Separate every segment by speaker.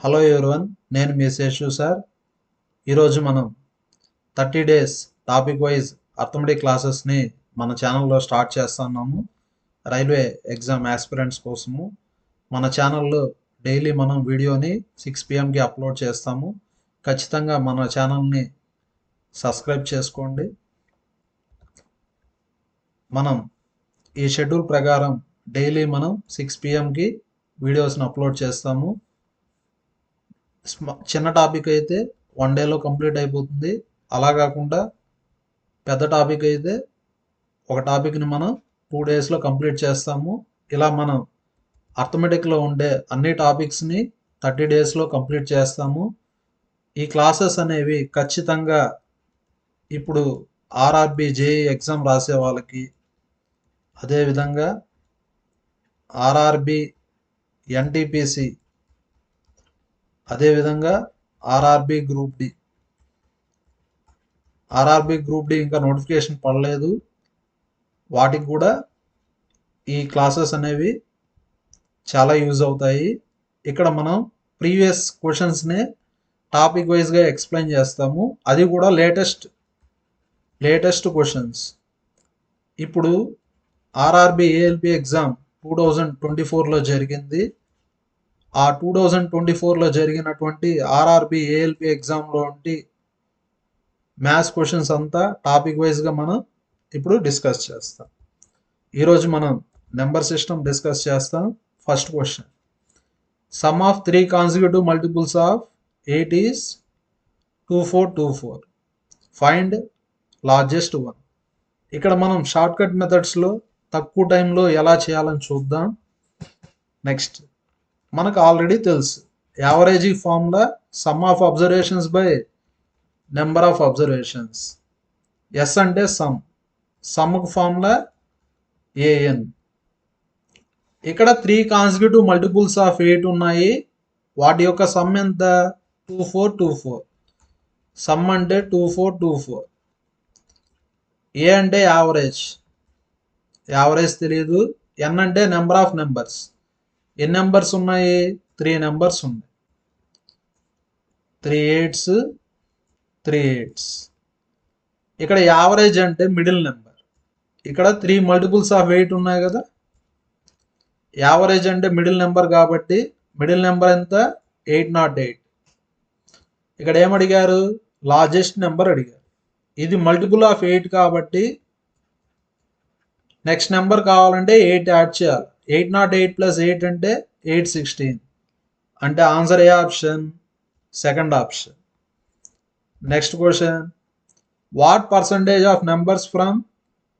Speaker 1: Hello everyone నేను మీ Seshu sir ఈరోజు మనం thirty days topic wise arithmetic క్లాసెస్ని మన ఛానల్లో స్టార్ట్ చేస్తున్నాము. రైల్వే ఎగ్జామ్ యాస్పిరెంట్స్ కోసము. మన ఛానల్లో డైలీ మనం వీడియోని సిక్స్ పిఎంకి అప్లోడ్ చేస్తాము. ఖచ్చితంగా మన ఛానల్ని సబ్స్క్రైబ్ చేసుకోండి. మనం ఈ షెడ్యూల్ ప్రకారం డైలీ మనం సిక్స్ పిఎంకి వీడియోస్ని అప్లోడ్ చేస్తాము. చిన్న టాపిక్ అయితే వన్ డేలో కంప్లీట్ అయిపోతుంది. అలా కాకుండా పెద్ద టాపిక్ అయితే ఒక టాపిక్ని మనం టూ డేస్లో కంప్లీట్ చేస్తాము. ఇలా మనం అర్థమెటిక్లో ఉండే అన్ని టాపిక్స్ని థర్టీ డేస్లో కంప్లీట్ చేస్తాము. ఈ క్లాసెస్ అనేవి ఖచ్చితంగా ఇప్పుడు ఆర్ఆర్బి జేఈ ఎగ్జామ్ రాసే వాళ్ళకి అదేవిధంగా ఆర్ఆర్బి ఎన్టీపీసీ అదేవిధంగా RRB group D RRB group D ఇంకా నోటిఫికేషన్ పడలేదు. వాటికి కూడా ఈ క్లాసెస్ అనేవి చాలా యూజ్ అవుతాయి. ఇక్కడ మనం ప్రీవియస్ క్వశ్చన్స్ని టాపిక్ వైజ్గా ఎక్స్ప్లెయిన్ చేస్తాము. అది కూడా లేటెస్ట్ లేటెస్ట్ క్వశ్చన్స్ ఇప్పుడు RRB ALP exam two thousand twenty ఫోర్లో జరిగింది. ఆ టూ థౌజండ్ ట్వంటీ ఫోర్లో జరిగినటువంటి ఆర్ఆర్బి ఏఎల్పి ఎగ్జామ్లో మ్యాథ్స్ క్వశ్చన్స్ అంతా టాపిక్ వైజ్గా మనం ఇప్పుడు డిస్కస్ చేస్తాం. ఈరోజు మనం నెంబర్ సిస్టమ్ డిస్కస్ చేస్తాం. First question sum of three consecutive multiples of eight is two four two four find largest one ఇక్కడ మనం షార్ట్కట్ మెథడ్స్లో తక్కువ టైంలో ఎలా చేయాలని చూద్దాం. నెక్స్ట్ మనకు ఆల్రెడీ తెలుసు. Average formula sum of observations by number of observations S అంటే సమ్ సమ్కు ఫామ్లా ఏఎన్ ఇక్కడ three consecutive multiples of eight ఉన్నాయి. వాటి యొక్క సమ్ ఎంత? Two four two four sum అంటే two four two four A అంటే యావరేజ్ యావరేజ్ తెలియదు ఎన్ అంటే నెంబర్ ఆఫ్ నెంబర్స్ ఎన్ని నెంబర్స్ ఉన్నాయి? త్రీ నెంబర్స్ ఉన్నాయి. Three eights three eights. ఇక్కడ యావరేజ్ అంటే మిడిల్ నెంబర్. ఇక్కడ త్రీ మల్టిపుల్స్ ఆఫ్ ఎయిట్ ఉన్నాయి కదా? యావరేజ్ అంటే మిడిల్ నెంబర్ కాబట్టి మిడిల్ నెంబర్ ఎంత? Eight nought eight. ఇక్కడ ఏమడిగారు లార్జెస్ట్ నెంబర్ అడిగారు. ఇది మల్టిపుల్ ఆఫ్ ఎయిట్ కాబట్టి నెక్స్ట్ నెంబర్ కావాలంటే ఎయిట్ యాడ్ చేయాలి. Eight nought eight plus eight అంటే ఎయిట్ సిక్స్టీన్ అంటే answer A option second option next question what percentage of numbers from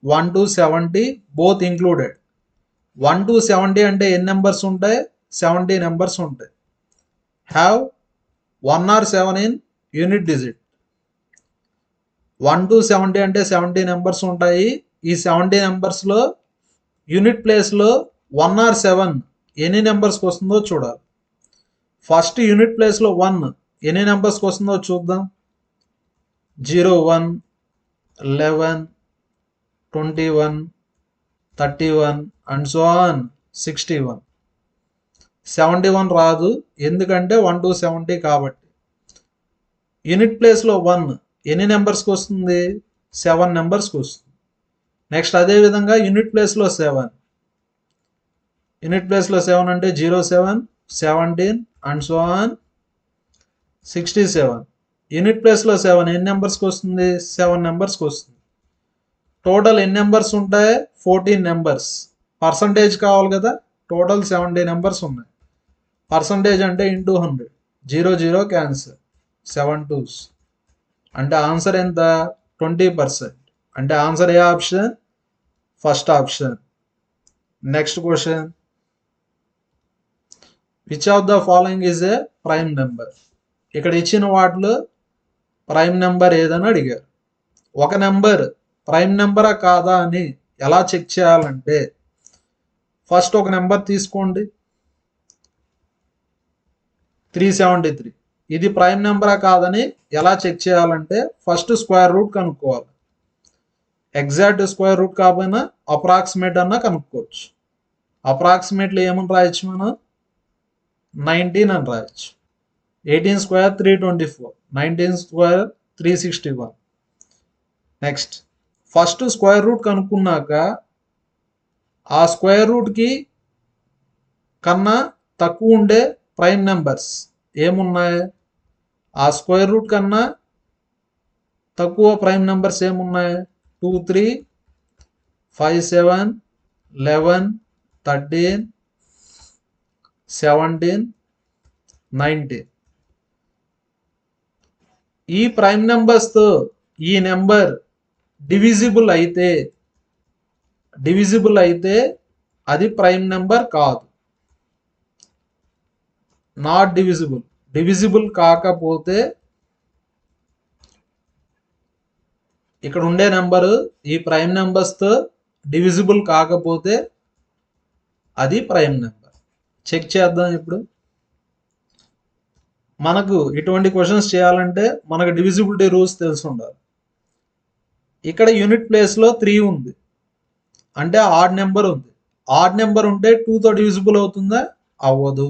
Speaker 1: one to seventy both included one to seventy అంటే ఎన్ని numbers ఉంటాయి? Seventy numbers ఉంటాయి. Have one or seven in unit digit one to seventy అంటే seventy numbers ఉంటాయి. ఈ seventy నెంబర్స్లో unit ప్లేస్లో one or seven ఎన్ని నెంబర్స్కి వస్తుందో చూడాలి. ఫస్ట్ యూనిట్ ప్లేస్లో వన్ ఎన్ని నెంబర్స్కి వస్తుందో చూద్దాం zero one eleven twenty one thirty one and so on sixty one seventy one రాదు ఎందుకంటే వన్ టు సెవెంటీ కాబట్టి. యూనిట్ ప్లేస్లో వన్ ఎన్ని నెంబర్స్కి వస్తుంది? సెవెన్ నెంబర్స్కి వస్తుంది. నెక్స్ట్ అదే విధంగా యూనిట్ ప్లేస్లో సెవెన్ యూనిట్ ప్లేస్లో సెవెన్ అంటే zero seven seventeen and so on sixty seven unit ప్లేస్లో సెవెన్ ఎన్ని నెంబర్స్కి వస్తుంది? సెవెన్ నెంబర్స్కి వస్తుంది. టోటల్ ఎన్ని నెంబర్స్ ఉంటాయి? ఫోర్టీన్ నెంబర్స్ పర్సంటేజ్ కావాలి కదా? టోటల్ సెవెంటీ నెంబర్స్ ఉన్నాయి. పర్సంటేజ్ అంటే into hundred zero zero cancel seven twos అంటే ఆన్సర్ ఎంత? ట్వంటీ పర్సెంట్ అంటే answer A option first option next question which of the following is a prime number ఇక్కడ ఇచ్చిన వాటిలో ప్రైమ్ నెంబర్ ఏదని అడిగారు. ఒక నెంబర్ ప్రైమ్ నెంబరా కాదా అని ఎలా చెక్ చేయాలంటే ఫస్ట్ ఒక నెంబర్ తీసుకోండి. త్రీ సెవెంటీ త్రీ ఇది ప్రైమ్ నెంబరా కాదని ఎలా చెక్ చేయాలంటే ఫస్ట్ స్క్వేర్ రూట్ కనుక్కోవాలి. ఎగ్జాక్ట్ స్క్వేర్ రూట్ కాకపోయినా అప్రాక్సిమేట్ అన్నా కనుక్కోవచ్చు. అప్రాక్సిమేట్లీ ఏమని రాయొచ్చు మనం? నైన్టీన్ అని రాయొచ్చు eighteen square three twenty four nineteen square three sixty one next first square root కనుక్కున్నాక ఆ స్క్వేర్ రూట్కి కన్నా తక్కువ ఉండే ప్రైమ్ నెంబర్స్ ఏమున్నాయి ఆ స్క్వేర్ రూట్ కన్నా తక్కువ ప్రైమ్ నెంబర్స్ ఏమున్నాయి two three five seven eleven thirteen seventeen nineteen ఈ ప్రైమ్ నెంబర్స్తో ఈ నెంబర్ డివిజిబుల్ అయితే డివిజిబుల్ అయితే అది ప్రైమ్ నెంబర్ కాదు. నాట్ డివిజిబుల్ డివిజిబుల్ కాకపోతే ఇక్కడ ఉండే నెంబరు ఈ ప్రైమ్ నెంబర్స్తో డివిజిబుల్ కాకపోతే అది ప్రైమ్ నెంబర్. చెక్ చేద్దాం ఇప్పుడు. మనకు ఇటువంటి క్వశ్చన్స్ చేయాలంటే మనకు డివిజిబిలిటీ రూల్స్ తెలిసి ఉండాలి ఇక్కడ యూనిట్ ప్లేస్లో త్రీ ఉంది. అంటే ఆడ్ నెంబర్ ఉంది. ఆడ్ నెంబర్ ఉంటే టూతో డివిజిబుల్ అవుతుందా? అవ్వదు.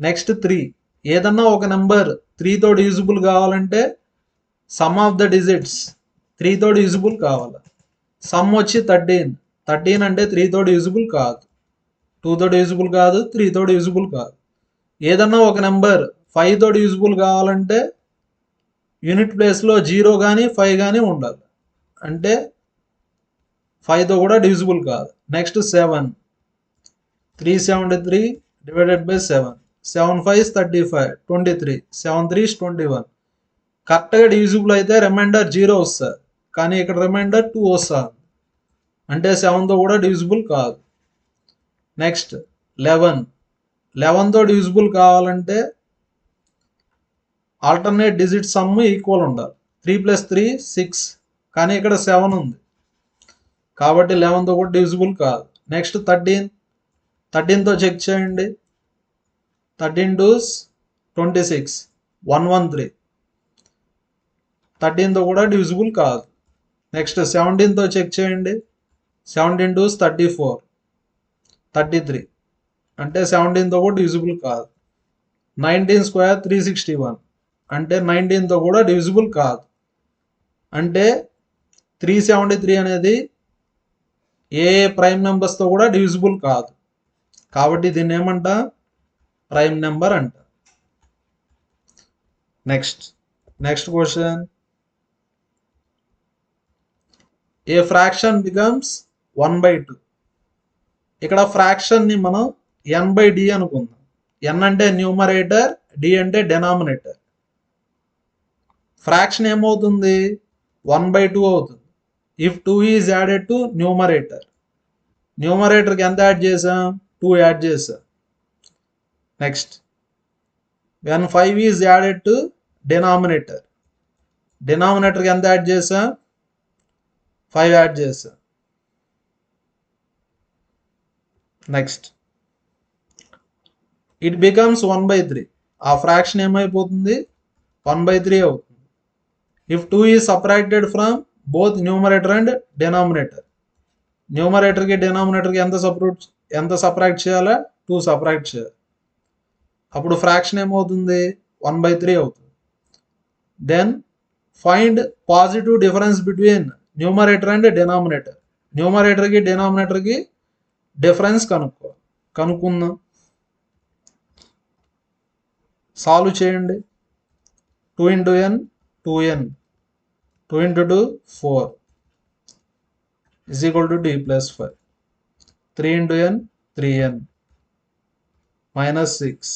Speaker 1: నెక్స్ట్ త్రీ ఏదన్నా ఒక నెంబర్ త్రీతో డివిజిబుల్ కావాలంటే సమ్ ఆఫ్ ద డిజిట్స్ త్రీతో డివిజిబుల్ కావాలి. సమ్ వచ్చి థర్టీన్ థర్టీన్ అంటే త్రీతో డివిజిబుల్ కాదు. టూతో డివిజిబుల్ కాదు త్రీతో డివిజిబుల్ కాదు. ఏదన్నా ఒక నెంబర్ ఫైవ్తో డివిజిబుల్ కావాలంటే యూనిట్ ప్లేస్లో జీరో కానీ ఫైవ్ కానీ ఉండాలి. అంటే ఫైవ్తో కూడా డివిజిబుల్ కాదు. Next seven three seventy three divided by seven seven five thirty five twenty three seven three twenty one కరెక్ట్గా డివిజిబుల్ అయితే రిమైండర్ జీరో వస్తుంది. కానీ ఇక్కడ రిమైండర్ టూ వస్తుంది. అంటే సెవెన్తో కూడా డివిజిబుల్ కాదు. Next eleven. లెవెన్తో డివిజిబుల్ కావాలంటే ఆల్టర్నేట్ డిజిట్ సమ్ ఈక్వల్ ఉండాలి. త్రీ ప్లస్ త్రీ సిక్స్ కానీ ఇక్కడ సెవెన్ ఉంది. కాబట్టి లెవెన్తో కూడా డివిజిబుల్ కాదు. నెక్స్ట్ థర్టీన్ థర్టీన్తో చెక్ చేయండి. Thirteen twos twenty six one one three థర్టీన్తో కూడా డివిజిబుల్ కాదు. నెక్స్ట్ సెవెంటీన్తో చెక్ చేయండి. Seventeen twos thirty four thirty three. అంటే సెవెంటీన్తో కూడా డివిజిబుల్ కాదు. Nineteen square three sixty one. అంటే నైన్టీన్తో కూడా డివిజిబుల్ కాదు. అంటే త్రీ సెవెంటీ త్రీ అనేది ఏ ప్రైమ్ నెంబర్స్తో కూడా డివిజిబుల్ కాదు. కాబట్టి దీన్ని ఏమంట? ప్రైమ్ నెంబర్ అంట. Next. Next question. A fraction becomes one by two? ఇక్కడ ఫ్రాక్షన్ని మనం ఎన్ బై డి అనుకుందాం. ఎన్ అంటే న్యూమరేటర్ డి అంటే డెనామినేటర్ ఫ్రాక్షన్ ఏమవుతుంది? వన్ బై టూ అవుతుంది. If two is added to numerator న్యూమరేటర్కి ఎంత యాడ్ చేసాం టూ యాడ్ చేసాం next when five is added to denominator డెనామినేటర్కి ఎంత యాడ్ చేసాం ఫైవ్ యాడ్ చేసాం next it becomes one by three ఆ ఫ్రాక్షన్ ఏమైపోతుంది? వన్ బై త్రీ అవుతుంది. If two is subtracted from both numerator and denominator న్యూమరేటర్కి డెనామినేటర్కి ఎంత separate ఎంత సపరేట్ చేయాలా? టూ సపరేట్ చేయాలి. అప్పుడు ఫ్రాక్షన్ ఏమవుతుంది? వన్ బై త్రీ అవుతుంది. Then find positive difference between numerator and denominator న్యూమరేటర్కి డెనామినేటర్కి డిఫరెన్స్ కనుక్కో కనుక్కుందాం. సాల్వ్ చేయండి. Two into N two N two into two four is equal to D plus five three into N three N minus six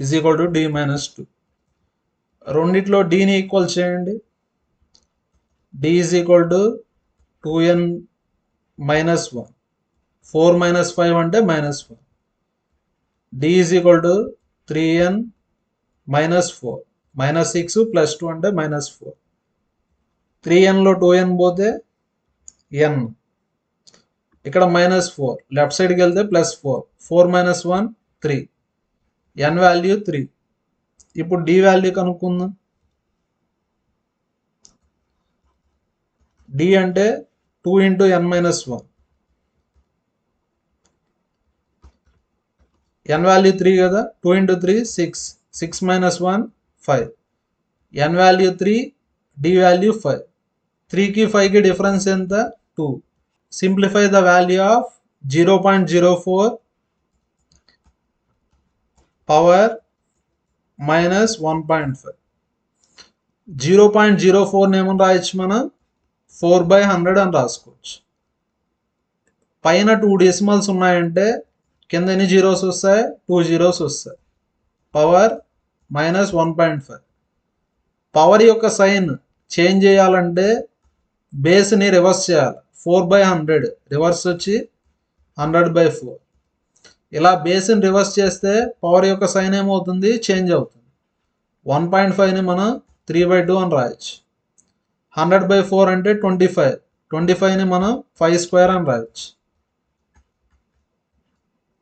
Speaker 1: is equal to D minus two రెండిట్లో డీని equal చేయండి. D is equal to two N minus one four minus five అంటే minus four. D is equal to three N minus four. Minus six plus two అంటే minus four. Three ఎన్లో two N పోతే N. ఇక్కడ minus four. Left సైడ్కి వెళ్తే plus four. Four minus one three. N value three. ఇప్పుడు D value కనుక్కుందాం. D అంటే two into N minus one. N value three కదా? Two into three six six minus one five N value three D value five త్రీకి ఫైవ్కి difference ఎంత? Two simplify the value of zero point zero four power minus one point five zero point zero ఫోర్ని ఏమని రాయొచ్చు మనం? Four by hundred అని రాసుకోవచ్చు. పైన two decimals ఉన్నాయంటే కింద ఎన్ని జీరోస్ వస్తాయి? టూ జీరోస్ వస్తాయి. Power minus one point five. Power యొక్క సైన్ చేంజ్ చేయాలంటే బేస్ని రివర్స్ చేయాలి. Four by hundred. రివర్స్ వచ్చి హండ్రెడ్ బై ఫోర్. ఇలా బేస్ని రివర్స్ చేస్తే పవర్ యొక్క సైన్ ఏమవుతుంది? చేంజ్ అవుతుంది. వన్ పాయింట్ ఫైవ్ని మనం త్రీ బై టూ అని రాయొచ్చు. హండ్రెడ్ బై ఫోర్ అంటే ట్వంటీ ఫైవ్. ట్వంటీ ఫైవ్ని మనం ఫైవ్ స్క్వేర్ అని రాయొచ్చు.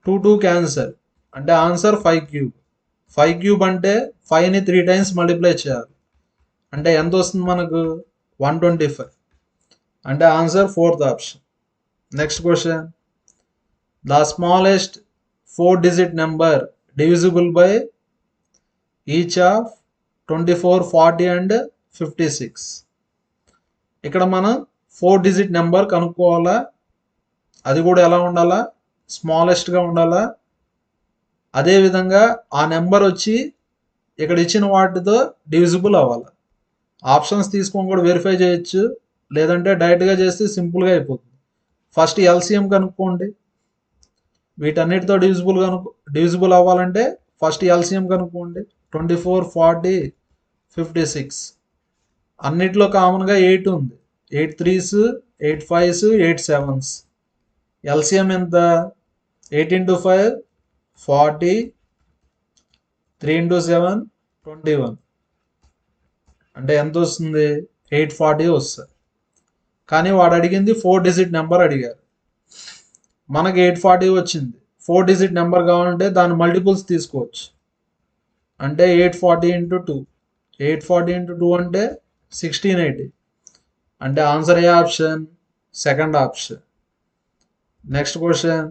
Speaker 1: టూ టూ క్యాన్సర్ అంటే answer five cube five cube అంటే ఫైవ్ని త్రీ టైమ్స్ మల్టిప్లై చేయాలి. అంటే ఎంత వస్తుంది మనకు? వన్ ట్వంటీ ఫైవ్ అంటే answer fourth option next question the smallest four digit number divisible by each of twenty four forty and fifty six ఇక్కడ మనం ఫోర్ డిజిట్ నెంబర్ కనుక్కోవాలా? అది కూడా ఎలా ఉండాలా? స్మాలెస్ట్గా ఉండాలా? అదేవిధంగా ఆ నెంబర్ వచ్చి ఇక్కడ ఇచ్చిన వాటితో డివిజిబుల్ అవ్వాలి? ఆప్షన్స్ తీసుకొని కూడా వెరిఫై చేయొచ్చు. లేదంటే డైరెక్ట్గా చేస్తే సింపుల్గా అయిపోతుంది. ఫస్ట్ ఎల్సిఎం కనుక్కోండి. వీటన్నిటితో డివిజిబుల్ కనుక్కో డివిజిబుల్ అవ్వాలంటే ఫస్ట్ ఎల్సిఎం కనుక్కోండి twenty four forty fifty six అన్నిట్లో కామన్గా ఎయిట్ ఉంది. Eight threes eight fives eight sevens LCM ఎంత? Eight into five forty three into seven twenty one అంటే ఎంత వస్తుంది? ఎయిట్ ఫార్టీ వస్తుంది. కానీ వాడు అడిగింది ఫోర్ డిజిట్ నెంబర్ అడిగారు. మనకి ఎయిట్ ఫార్టీ వచ్చింది. ఫోర్ డిజిట్ నెంబర్ కావాలంటే దాని మల్టిపుల్స్ తీసుకోవచ్చు. అంటే eight forty into two eight forty into two అంటే సిక్స్టీన్ ఎయిటీ అంటే answer A option second option next question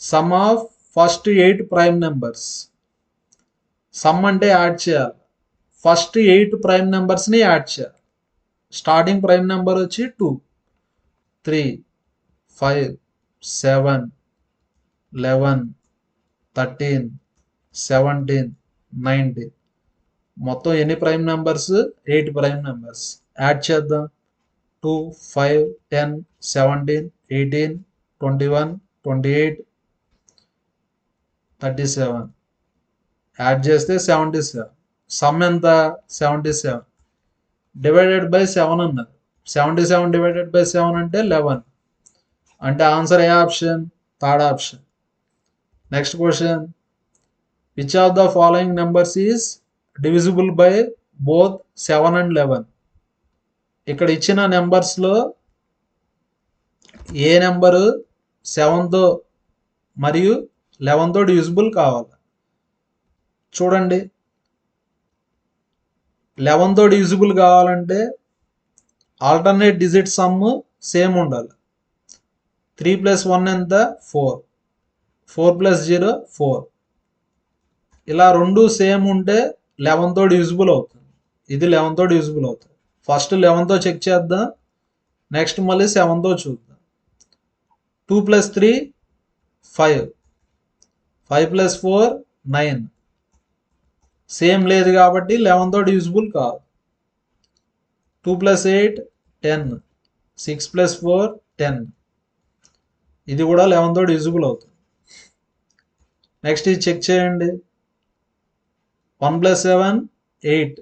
Speaker 1: sum of first eight prime numbers sum అంటే యాడ్ చేయాలి. First eight prime నెంబర్స్ని add చేయాలి. స్టార్టింగ్ ప్రైమ్ నెంబర్ వచ్చి two three five seven eleven thirteen seventeen nineteen మొత్తం ఎన్ని prime numbers eight prime numbers add చేద్దాం. Two five ten seventeen eighteen twenty one twenty eight thirty seven. Add చేస్తే seventy seven. Sum ఎంత? Seventy seven. Divided by seven అన్నది. Seventy seven divided by seven అంటే eleven అంటే answer A option third option next question which of the following numbers is divisible by both seven and eleven ఇక్కడ ఇచ్చిన నెంబర్స్లో ఏ number సెవెన్తో మరియు లెవెన్తో divisible కావాలి. చూడండి. లెవెన్తో divisible కావాలంటే ఆల్టర్నేట్ డిజిట్ సమ్ సేమ్ ఉండాలి. త్రీ ప్లస్ వన్ ఎంత? Four. Four plus zero? Four. ఇలా రెండు సేమ్ ఉంటే లెవెన్తో డివిజిబుల్ అవుతుంది. ఇది లెవెన్తో డివిజిబుల్ అవుతుంది. ఫస్ట్ లెవెన్తో చెక్ చేద్దాం. నెక్స్ట్ మళ్ళీ సెవెన్తో చూద్దాం. Two plus three? Five. Five plus four nine same లేదు కాబట్టి లెవెన్తో డివిజిబుల్ కాదు. Two plus eight ten six plus four ten ఇది కూడా లెవెన్తో డివిజిబుల్ అవుతుంది. నెక్స్ట్ ఇది చెక్ చేయండి. One plus seven eight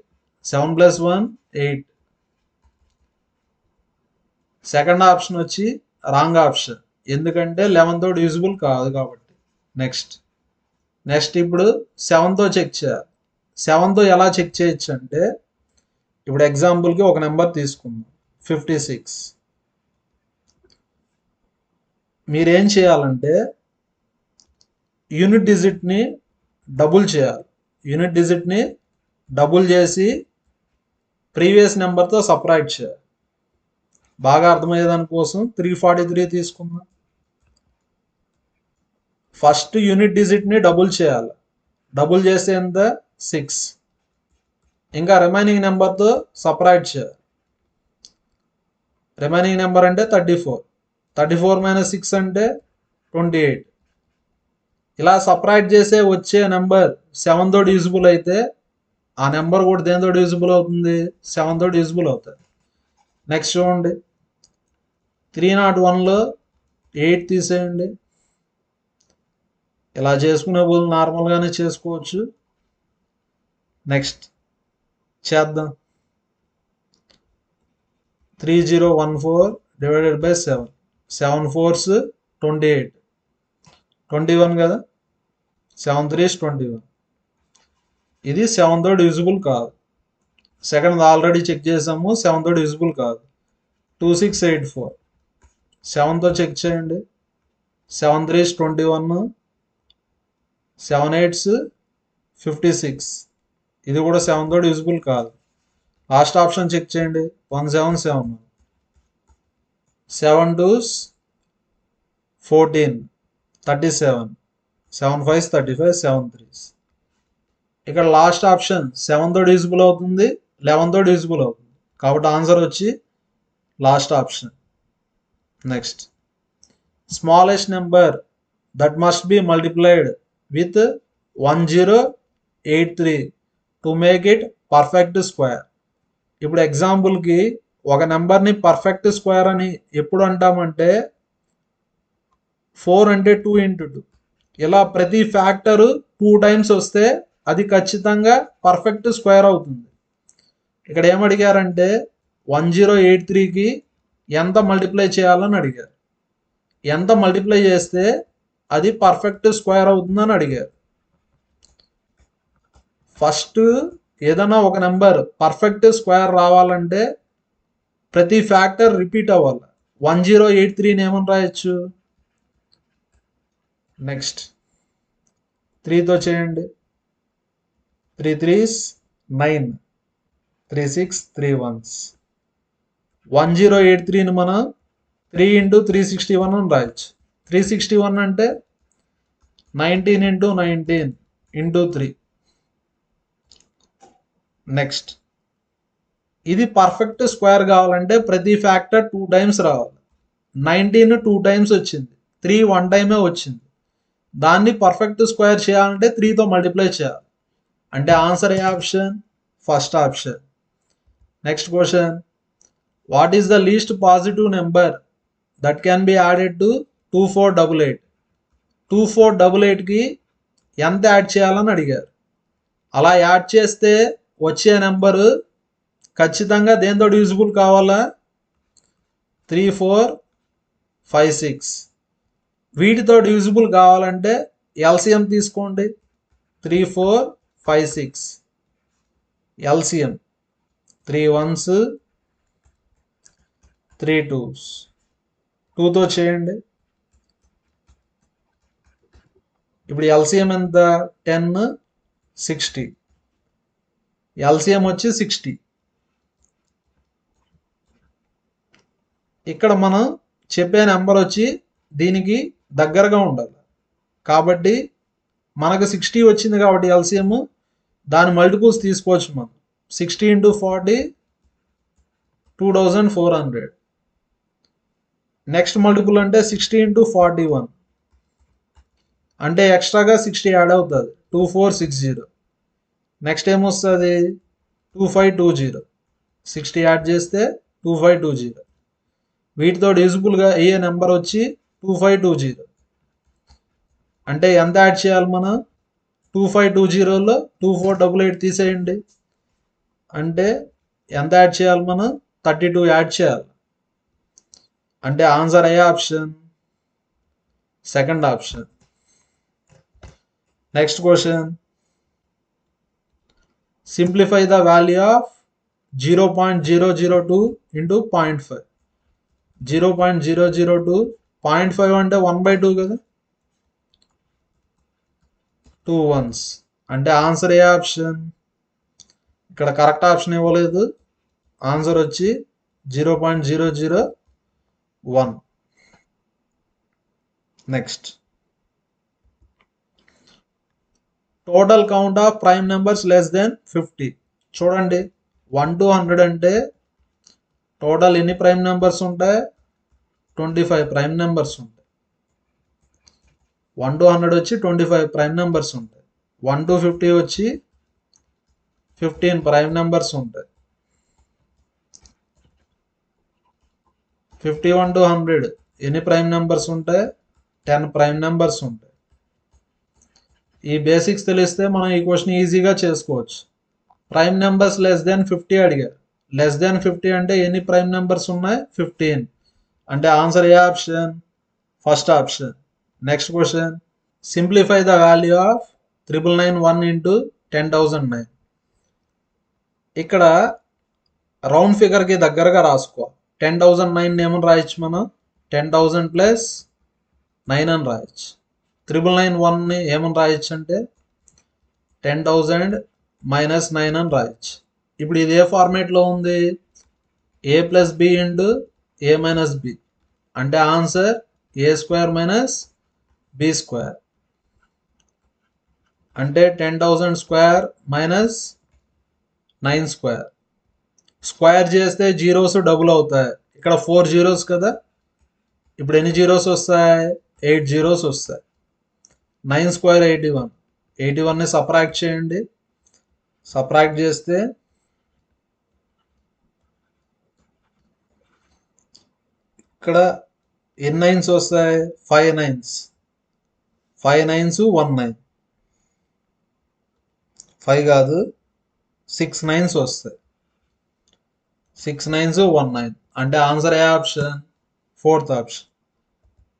Speaker 1: seven plus one eight second option వచ్చి రాంగ్ ఆప్షన్ ఎందుకంటే లెవెన్తో డివిజిబుల్ కాదు కాబట్టి. నెక్స్ట్ నెక్స్ట్ ఇప్పుడు సెవెన్తో చెక్ చేయాలి సెవెన్తో ఎలా చెక్ చేయొచ్చు అంటే ఇప్పుడు ఎగ్జాంపుల్కి ఒక నెంబర్ తీసుకుందాం. Fifty six. మీరేం చేయాలంటే యూనిట్ డిజిట్ని డబుల్ చేయాలి. యూనిట్ డిజిట్ని డబుల్ చేసి ప్రీవియస్ నెంబర్తో సపరేట్ చేయాలి. బాగా అర్థమయ్యే దానికోసం త్రీ ఫార్టీ త్రీ తీసుకుందాం. ఫస్ట్ యూనిట్ డిజిట్ని డబుల్ చేయాలి. డబుల్ చేస్తే ఎంత? సిక్స్. ఇంకా రిమైనింగ్ నెంబర్తో సపరేట్ చేయాలి. రిమైనింగ్ నెంబర్ అంటే thirty four. Thirty four minus six అంటే ట్వంటీ ఎయిట్. ఇలా సపరేట్ చేసే వచ్చే నెంబర్ సెవెన్ తోటి అయితే ఆ నెంబర్ కూడా దేనితో యూజిబుల్ అవుతుంది? సెవెన్ తోటి అవుతుంది. నెక్స్ట్ చూడండి. త్రీ నాట్ వన్లో ఎయిట్ తీసేయండి. ఇలా చేసుకునే బదులు నార్మల్గానే చేసుకోవచ్చు? నెక్స్ట్ చేద్దాం. Three zero one four divided by seven seven fours twenty eight twenty one కదా? సెవెన్ త్రీస్ ట్వంటీ వన్ ఇది సెవెన్ థర్డ్ కాదు. సెకండ్ ఆల్రెడీ చెక్ చేసాము సెవెన్ థర్డ్ కాదు. టూ సిక్స్ ఎయిట్ ఫోర్ సెవెన్తో చెక్ చేయండి. Seven threes twenty one seven eights fifty six. ఇది కూడా seven తోటి యూజిబుల్ కాదు. లాస్ట్ ఆప్షన్ చెక్ చేయండి. One seven seven. Seven twos fourteen thirty seven. Seven fives thirty five seven threes. ఇక్కడ last option seven తోటి usable అవుతుంది eleven తోటి usable అవుతుంది. కాబట్టి ఆన్సర్ వచ్చి last option. Next. Smallest number that must be multiplied with one zero eight three to make it perfect square ఇప్పుడు ఎగ్జాంపుల్కి ఒక నెంబర్ని పర్ఫెక్ట్ స్క్వేర్ అని ఎప్పుడు అంటామంటే ఫోర్ అంటే టూ ఇంటూ టూ ఇలా ప్రతి ఫ్యాక్టరు టూ టైమ్స్ వస్తే అది ఖచ్చితంగా పర్ఫెక్ట్ స్క్వేర్ అవుతుంది. ఇక్కడ ఏమడిగారంటే వన్ జీరో ఎయిట్ త్రీకి ఎంత మల్టిప్లై చేయాలని అడిగారు. ఎంత మల్టిప్లై చేస్తే అది పర్ఫెక్ట్ స్క్వేర్ అవుతుందని అడిగారు. ఫస్ట్ ఏదైనా ఒక నెంబర్ పర్ఫెక్ట్ స్క్వేర్ రావాలంటే ప్రతి ఫ్యాక్టర్ రిపీట్ అవ్వాలి. వన్ జీరో ఎయిట్ త్రీని ఏమని రాయొచ్చు? నెక్స్ట్ త్రీతో చేయండి. Three threes nine three six three ones one zero eight త్రీని మనం three into three sixty one అని రాయొచ్చు. త్రీ సిక్స్టీ వన్ అంటే nineteen into nineteen into three. Next ఇది పర్ఫెక్ట్ స్క్వేర్ కావాలంటే ప్రతి ఫ్యాక్టర్ టూ టైమ్స్ రావాలి. నైన్టీన్ టూ టైమ్స్ వచ్చింది. త్రీ వన్ టైమే వచ్చింది. దాన్ని పర్ఫెక్ట్ స్క్వేర్ చేయాలంటే త్రీతో మల్టిప్లై చేయాలి. అంటే answer A option first option next question what is the least positive number that can be added to two four double eight. Two four double ఎయిట్కి ఎంత add చేయాలని అడిగారు. అలా యాడ్ చేస్తే వచ్చే నెంబరు ఖచ్చితంగా దేంతో డివిజిబుల్ కావాలా? Three four five six. వీటితో డివిజిబుల్ కావాలంటే ఎల్సిఎం తీసుకోండి. Three four five six. LCM. Three ones three twos. టూతో చేయండి. ఇప్పుడు ఎల్సిఎం ఎంత? Ten sixty. ఎల్సిఎం వచ్చి సిక్స్టీ. ఇక్కడ మనం చెప్పే నెంబర్ వచ్చి దీనికి దగ్గరగా ఉండాలి. కాబట్టి మనకు సిక్స్టీ వచ్చింది కాబట్టి ఎల్సిఎం దాని మల్టిపుల్స్ తీసుకోవచ్చు మనం. Sixty into forty two thousand four hundred. Next multiple అంటే సిక్స్టీ ఇంటూ ఫార్టీ వన్. అంటే ఎక్స్ట్రాగా సిక్స్టీ యాడ్ అవుతుంది. Two four six zero. Next ఏమొస్తుంది? Two five two zero. Sixty add చేస్తే టూ ఫైవ్ టూ జీరో. వీటితో డిజిబుల్గా అయ్యే నెంబర్ వచ్చి టూ ఫైవ్ టూ జీరో? అంటే ఎంత యాడ్ చేయాలి మనం? టూ ఫైవ్ టూ జీరోలో టూ ఫోర్ డబుల్ ఎయిట్ తీసేయండి. అంటే ఎంత యాడ్ చేయాలి మనం? థర్టీ టూ యాడ్ చేయాలి. అంటే ఆన్సర్ అయ్యే option? Second option. Next question simplify the value of zero point zero zero two into point five zero point zero zero two point five అంటే one by two కదా? Two ones అంటే answer ఏ option ఇక్కడ correct option ఇవ్వలేదు. Answer వచ్చి zero point zero zero one next total count of prime numbers less than fifty చూడండి. One to hundred అంటే total ఎన్ని prime numbers ఉంటాయి? ట్వంటీ ఫైవ్ ప్రైమ్ నెంబర్స్ ఉంటాయి. One to hundred వచ్చి twenty five prime numbers ఉంటాయి. One to fifty వచ్చి fifteen prime numbers ఉంటాయి. Fifty one to hundred ఎన్ని ప్రైమ్ నెంబర్స్ ఉంటాయి? టెన్ ప్రైమ్ నెంబర్స్ ఉంటాయి. ఈ బేసిక్స్ తెలిస్తే మనం ఈ క్వశ్చన్ ఈజీగా చేసుకోవచ్చు. Prime numbers less than fifty అడిగారు లెస్ దెన్ ఫిఫ్టీ అంటే ఎన్ని ప్రైమ్ నెంబర్స్ ఉన్నాయి? ఫిఫ్టీన్ అంటే answer A option first option next question simplify the value of triple nine one into ten thousand nine ఇక్కడ రౌండ్ ఫిగర్కి దగ్గరగా రాసుకో. టెన్ థౌజండ్ నైన్ ఏమని రాయొచ్చు మనం? టెన్ థౌజండ్ ప్లస్ నైన్ అని రాయొచ్చు. త్రిబుల్ నైన్ వన్ని ఏమని రాయొచ్చు అంటే టెన్ థౌజండ్ మైనస్ నైన్ అని రాయొచ్చు. ఇప్పుడు ఇది ఏ ఫార్మేట్లో ఉంది. A plus B into A minus B అంటే answer A square minus B square అంటే ten thousand square minus nine square square చేస్తే జీరోస్ డబుల్ అవుతాయి. ఇక్కడ ఫోర్ జీరోస్ కదా. ఇప్పుడు ఎన్ని జీరోస్ వస్తాయి? ఎయిట్ జీరోస్ వస్తాయి. Nine square eighty one. Eighty వన్ని సపరాక్ట్ చేయండి. సపరాక్ట్ చేస్తే ఇక్కడ ఎన్ని నైన్స్ వస్తాయి? Five nines. Five nines one nine. Five కాదు సిక్స్ నైన్స్ వస్తాయి. Six nines one nine. అంటే answer A option? Fourth option.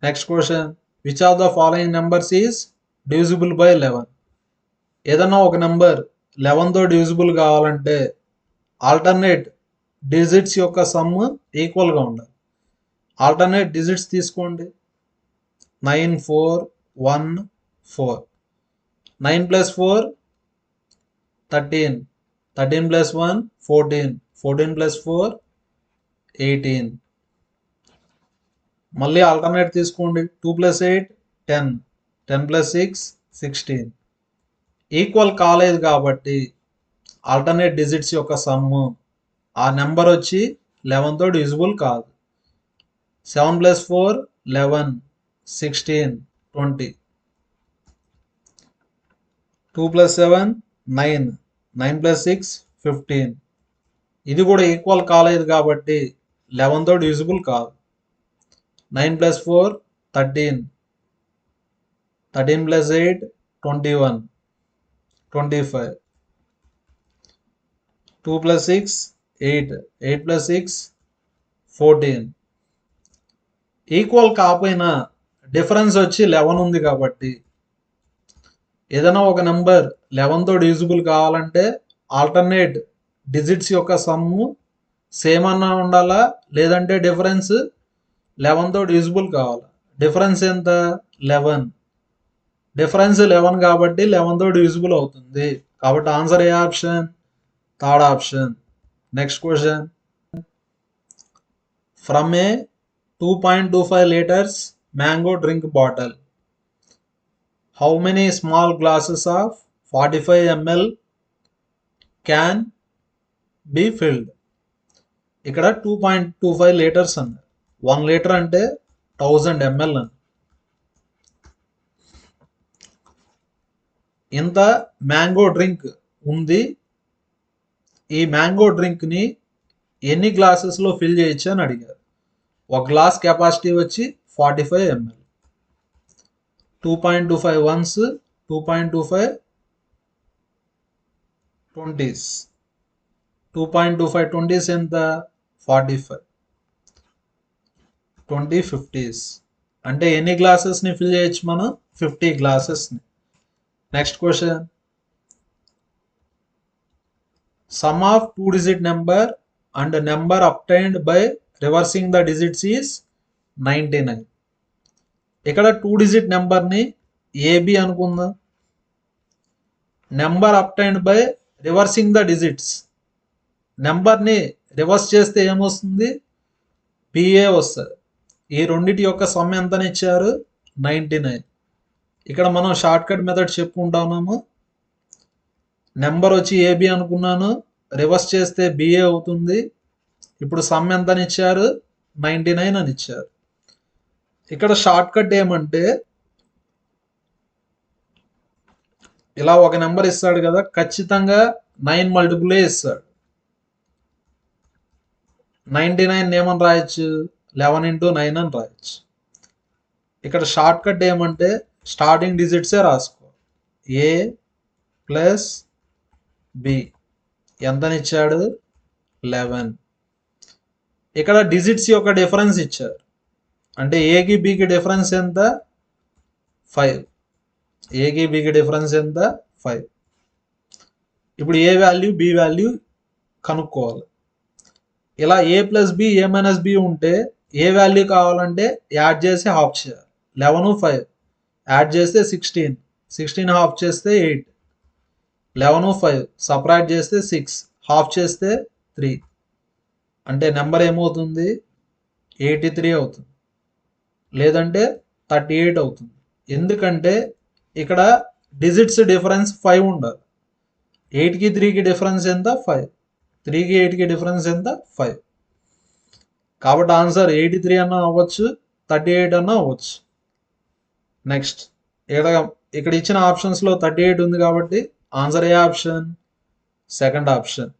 Speaker 1: Next question. Which of the following numbers is divisible by eleven ఏదన్నా ఒక number లెవెన్తో divisible కావాలంటే alternate digits యొక్క sum ఈక్వల్గా ఉండాలి. ఆల్టర్నేట్ డిజిట్స్ తీసుకోండి. Nine four one four nine plus four thirteen thirteen plus one fourteen fourteen plus four eighteen మళ్ళీ alternate తీసుకోండి. Two plus eight ten ten plus six sixteen equal కాలేదు కాబట్టి alternate digits యొక్క sum ఆ number వచ్చి లెవెన్తో divisible కాదు. Seven plus four eleven sixteen twenty two plus seven nine nine plus six fifteen ఇది కూడా ఈక్వల్ కాలేదు కాబట్టి లెవెన్తో డివిజిబుల్ కాదు. Nine plus four thirteen thirteen plus eight twenty one twenty five two plus six eight eight plus six fourteen equal కాకపోయినా difference వచ్చి eleven ఉంది కాబట్టి ఏదైనా ఒక నెంబర్ లెవెన్తో డివిజిబుల్ కావాలంటే ఆల్టర్నేట్ డిజిట్స్ యొక్క సమ్ము సేమ్ అన్నా ఉండాలా? లేదంటే డిఫరెన్స్ లెవెన్తో డివిజిబుల్ కావాలి? డిఫరెన్స్ ఎంత? లెవెన్ డిఫరెన్స్ లెవెన్ కాబట్టి లెవెన్తో డివిజిబుల్ అవుతుంది. కాబట్టి answer A option third option next question from a two point two five litres mango drink bottle how many small glasses of forty five ml can be filled ఇక్కడ two point two five litres అన్నారు. One litre అంటే thousand ML అని ఇంత mango drink ఉంది. ఈ mango డ్రింక్ని ఎన్ని గ్లాసెస్లో fill చేయొచ్చు అని అడిగారు. ఒక గ్లాస్ కెపాసిటీ వచ్చి forty five ml two point two five ones two point two five twenties two point two five twenties ఎంత ఫార్టీ ఫైవ్ ట్వంటీ ఫిఫ్టీస్ అంటే ఎన్ని గ్లాసెస్ని ఫిల్ చేయొచ్చు మనం? Fifty గ్లాసెస్ని next question sum of two digit number and number obtained by reversing the digits is ninety nine ఇక్కడ two digit నెంబర్ని AB అనుకుందాం. Number obtained by reversing the digits నెంబర్ని reverse చేస్తే ఏమొస్తుంది? బిఏ వస్తుంది. ఈ రెండిటి యొక్క సమ్ ఎంతని ఇచ్చారు? నైంటీ నైన్ ఇక్కడ మనం షార్ట్ కట్ మెథడ్ చెప్పుకుంటున్నాము నెంబర్ వచ్చి ఏబి అనుకున్నాను. రివర్స్ చేస్తే బిఏ అవుతుంది. ఇప్పుడు సమ్ ఎంత అని ఇచ్చారు నైంటీ నైన్ అని ఇచ్చారు. ఇక్కడ షార్ట్ కట్ ఏమంటే ఇలా ఒక నెంబర్ ఇస్తాడు కదా ఖచ్చితంగా నైన్ మల్టిపులే ఇస్తాడు. నైంటీ నైన్ ఏమని రాయొచ్చు? లెవెన్ ఇంటూ నైన్ అని రాయొచ్చు. ఇక్కడ షార్ట్ కట్ ఏమంటే స్టార్టింగ్ డిజిట్సే రాసుకో? A plus B. ఎంతనిచ్చాడు? లెవెన్. ఇక్కడ డిజిట్స్ యొక్క డిఫరెన్స్ ఇచ్చారు. అంటే ఏకి బికి డిఫరెన్స్ ఎంత? ఫైవ్. ఏకి బికి డిఫరెన్స్ ఎంత? ఫైవ్. ఇప్పుడు ఏ వాల్యూ? బి వాల్యూ కనుక్కోవాలి. ఇలా A plus B A minus B ఉంటే ఏ వాల్యూ కావాలంటే యాడ్ చేసి హాఫ్ చేయాలి. Eleven five. యాడ్ చేస్తే సిక్స్టీన్. సిక్స్టీన్ హాఫ్ చేస్తే ఎయిట్. Eleven five. సపరేట్ చేస్తే సిక్స్. హాఫ్ చేస్తే త్రీ. అంటే నెంబర్ ఏమవుతుంది? ఎయిటీ త్రీ అవుతుంది. లేదంటే థర్టీ ఎయిట్ అవుతుంది. ఎందుకంటే ఇక్కడ డిజిట్స్ డిఫరెన్స్ ఫైవ్ ఉండాలి. ఎయిట్కి త్రీకి డిఫరెన్స్ ఎంత? ఫైవ్. త్రీకి ఎయిట్కి డిఫరెన్స్ ఎంత? ఫైవ్. కాబట్టి ఆన్సర్ ఎయిటీ త్రీ అన్నా అవ్వచ్చు థర్టీ ఎయిట్ అన్నా అవ్వచ్చు. నెక్స్ట్ ఇక్కడ ఇక్కడ ఇచ్చిన ఆప్షన్స్లో థర్టీ ఎయిట్ ఉంది కాబట్టి ఆన్సర్ ఏ ఆప్షన్ సెకండ్ ఆప్షన్